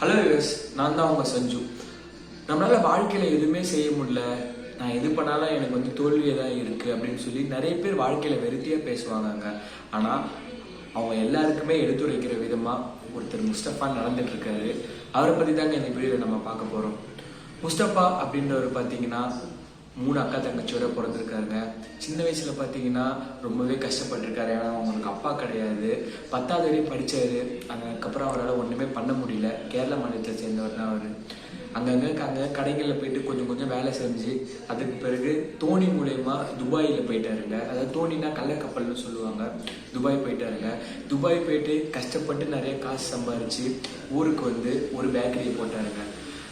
Hello US நான் தான் உங்கள் சஞ்சு. நம்மளால் வாழ்க்கையில் எதுவுமே செய்ய முடியல. நான் எது பண்ணாலும் எனக்கு வந்து தோல்வியே தான் இருக்குது அப்படின்னு சொல்லி நிறைய பேர் வாழ்க்கையில் வெறுத்தியா பேசுவாங்க ஆனால் அவங்க எல்லாருக்குமே எடுத்துரைக்கிற விதமாக ஒருத்தர் முஸ்தபா நடந்துட்டுருக்காரு அவரை பற்றி தாங்க இந்த வீடியோவில் நம்ம பார்க்க போகிறோம் முஸ்தபா அப்படின்றவர் பார்த்தீங்கன்னா மூணு அக்கா தங்கச்சியோட பிறந்திருக்காருங்க. சின்ன வயசுல பார்த்தீங்கன்னா ரொம்பவே கஷ்டப்பட்டிருக்காரு. ஏன்னா அவங்களுக்கு அப்பா கிடையாது. பத்தாவது வரையும் படிச்சாரு. அதுக்கப்புறம் அவரால் ஒன்றுமே பண்ண முடியல. கேரள மாநிலத்தை சேர்ந்தவர் தான் அவர். அங்கங்கே அங்கே கடைகளில் போயிட்டு கொஞ்சம் கொஞ்சம் வேலை செஞ்சு அதுக்கு பிறகு தோணி மூலயமா துபாயில் போயிட்டாருங்க. அதாவது தோணினா கள்ளக்கப்பல்னு சொல்லுவாங்க. துபாய் போயிட்டாருங்க. துபாய் போயிட்டு கஷ்டப்பட்டு நிறைய காசு சம்பாரித்து ஊருக்கு வந்து ஒரு பேக்கரியை போட்டாருங்க.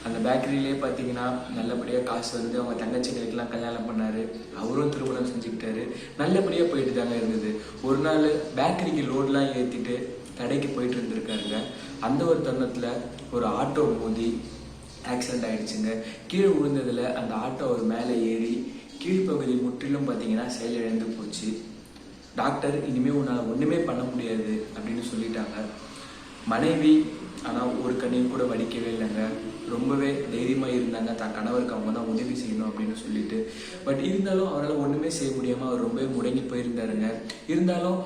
அந்த பேக்கரியிலே பார்த்தீங்கன்னா நல்லபடியாக காசு வந்து அவங்க தங்கச்சிங்களுக்கெல்லாம் கல்யாணம் பண்ணார். அவரும் திருமணம் செஞ்சுக்கிட்டாரு. நல்லபடியாக போயிட்டு தாங்க இருந்தது. ஒரு நாள் பேக்கரிக்கு லோட்லாம் ஏற்றிட்டு கடைக்கு போயிட்டு இருந்திருக்காருங்க. அந்த ஒரு தருணத்தில் ஒரு ஆட்டோ மோதி ஆக்சிடென்ட் ஆகிடுச்சுங்க கீழே விழுந்ததில் அந்த ஆட்டோ அவர் மேலே ஏறி கீழ்ப்பகுதி முற்றிலும் பார்த்தீங்கன்னா செயலிழந்து போச்சு. டாக்டர் இனிமேல் உன்னால் ஒன்றுமே பண்ண முடியாது அப்படின்னு சொல்லிட்டாங்க. மனைவி ஆனால் ஒரு கண்ணையும் கூட வலிக்கவே இல்லைங்க. ரொம்பவே தைரியமாக இருந்தாங்க. தன் கணவருக்கு அவங்க தான் உதவி செய்யணும் அப்படின்னு சொல்லிட்டு. பட் இருந்தாலும் அவரால் ஒன்றுமே செய்ய முடியாமல் அவர் ரொம்பவே முடங்கி போயிருந்தாருங்க. இருந்தாலும்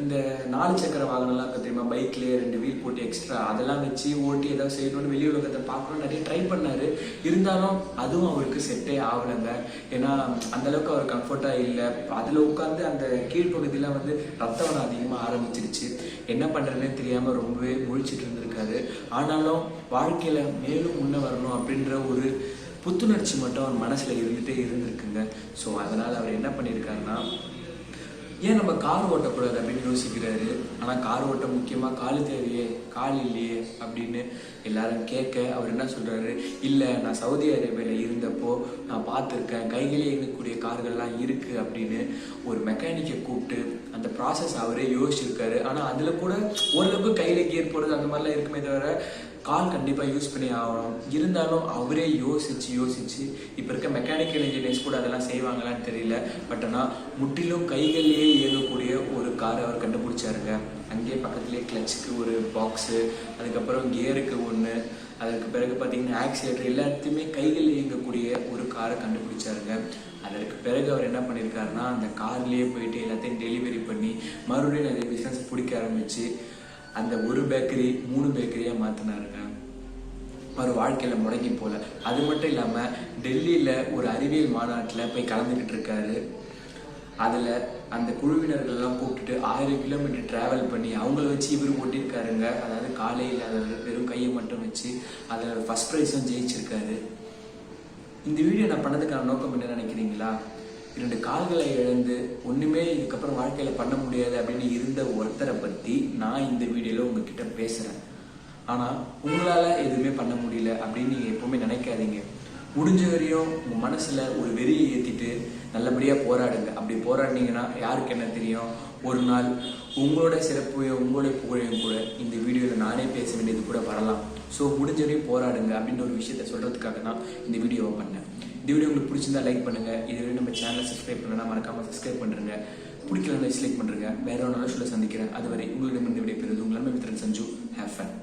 இந்த நாலு சக்கர வாகனம்லாம் இருக்கு தெரியுமா? பைக்லேயே ரெண்டு வீல் போட்டு எக்ஸ்ட்ரா அதெல்லாம் வச்சு ஓட்டி ஏதாவது செய்யணும்னு வெளி உலகத்தை பார்க்கணும் நிறைய ட்ரை பண்ணாரு. இருந்தாலும் அதுவும் அவருக்கு செட்டே ஆகலைங்க. ஏன்னா அந்த அளவுக்கு அவர் கம்ஃபர்ட்டாக இல்லை. அதில் உட்காந்து அந்த கீழ்ப்பகுதியெலாம் வந்து ரத்தவனம் அதிகமாக ஆரம்பிச்சிருச்சு. என்ன பண்ணுறதுனே தெரியாமல் ரொம்பவே முழிச்சிட்டு இருந்திருக்காரு. ஆனாலும் வாழ்க்கையில் மேலும் முன்னே வரணும் அப்படின்ற ஒரு புத்துணர்ச்சி மட்டும் அவர் மனசில் இருந்துகிட்டே இருந்திருக்குங்க. ஸோ அதனால் அவர் என்ன பண்ணியிருக்காருன்னா ஏன் நம்ம கார் ஓட்டக்கூடாது அப்படின்னு யோசிக்கிறாரு? ஆனால் கார் ஓட்ட முக்கியமாக காலு தேவையே கால் இல்லையே அப்படின்னு எல்லாரும் கேட்க அவர் என்ன சொல்கிறாரு இல்லை நான் சவுதி அரேபியாவில் இருந்தப்போ நான் பார்த்துருக்கேன். கைகளே இருக்கக்கூடிய கார்கள்லாம் இருக்குது அப்படின்னு ஒரு மெக்கானிக்கை கூப்பிட்டு அந்த ப்ராசஸ் அவரே யோசிச்சிருக்காரு. ஆனால் அதில் கூட ஓரளவுக்கு கையில் கியர் போடுறது அந்த மாதிரிலாம் இருக்குமே தவிர கால் கண்டிப்பாக யூஸ் பண்ணி ஆகணும். இருந்தாலும் அவரே யோசிச்சு யோசிச்சு இப்போ இருக்க மெக்கானிக்கல் இன்ஜினியர்ஸ் கூட அதெல்லாம் செய்வாங்களான்னு தெரியல. பட் ஆனால் முற்றிலும் கைகளிலேயே இயங்கக்கூடிய ஒரு காரை அவர் கண்டுபிடிச்சாருங்க. அங்கேயே பக்கத்துலேயே கிளச்சுக்கு ஒரு பாக்ஸு அதுக்கப்புறம் கியருக்கு ஒன்று அதுக்கு பிறகு பார்த்தீங்கன்னா ஆக்சிலேட்டர் எல்லாத்தையுமே கைகளில் இயங்கக்கூடிய ஒரு காரை கண்டுபிடிச்சாருங்க. அதற்கு பிறகு அவர் என்ன பண்ணியிருக்காருன்னா அந்த கார்லேயே போயிட்டு எல்லாத்தையும் டெலிவரி பண்ணி மறுபடியும் நிறைய பிஸ்னஸ் பிடிக்க ஆரம்பிச்சு அந்த ஒரு பேக்கரி மூணு பேக்கரியாக மாற்றினாருங்க அவர் வாழ்க்கையில் முடங்கி போல. அது மட்டும் இல்லாமல் டெல்லியில் ஒரு அறிவியல் மாநாட்டில் போய் கலந்துக்கிட்டு இருக்காரு. அதில் அந்த குழுவினர்கள்லாம் கூப்பிட்டுட்டு ஆயிரம் கிலோமீட்டர் ட்ராவல் பண்ணி அவங்கள வச்சு இவர் ஓட்டியிருக்காருங்க. அதாவது காலையில் அதில் வெறும் கையை மட்டும் வச்சு அதில் ஃபஸ்ட் ப்ரைஸும் ஜெயிச்சிருக்காரு. இந்த வீடியோ நான் பண்ணதுக்கான நோக்கம் என்ன நினைக்கிறீங்களா? இரண்டு கால்களை இழந்து ஒன்றுமே இதுக்கப்புறம் வாழ்க்கையில் பண்ண முடியாது அப்படின்னு இருந்த ஒருத்தரை பற்றி நான் இந்த வீடியோவில் உங்ககிட்ட பேசுகிறேன் ஆனால் உங்களால் எதுவுமே பண்ண முடியல அப்படின்னு நீங்கள் எப்போவுமே நினைக்காதீங்க. முடிஞ்ச வரையும் உங்கள் மனசில் ஒரு வெறியை ஏற்றிட்டு நல்லபடியாக போராடுங்க. அப்படி போராடினீங்கன்னா யாருக்கு என்ன தெரியும்? ஒரு நாள் உங்களோட சிறப்பையும் உங்களோட புகழையும் கூட இந்த வீடியோவில் நானே பேச வேண்டியது கூட வரலாம். ஸோ முடிஞ்சவரையும் போராடுங்க அப்படின்ற ஒரு விஷயத்த சொல்கிறதுக்காக தான் இந்த வீடியோவை பண்ணேன். இந்த வீடியோ உங்களுக்கு பிடிச்சிருந்தா லைக் பண்ணுங்க. இதுவரை நம்ம சேனலை சப்ஸ்கிரைப் பண்ணலாம் மறக்காமல் சப்ஸ்கிரைப் பண்ணுங்க. பிடிக்கலன்னா டிஸ்லைக் பண்ணுங்க. வேற ஒரு நல்ல சொல்ல சந்திக்கிறேன். அதுவரை உங்களிடமிருந்து விடைபெறுவது பெறுது உங்களால் மித்திரன் சஞ்சு. Have fun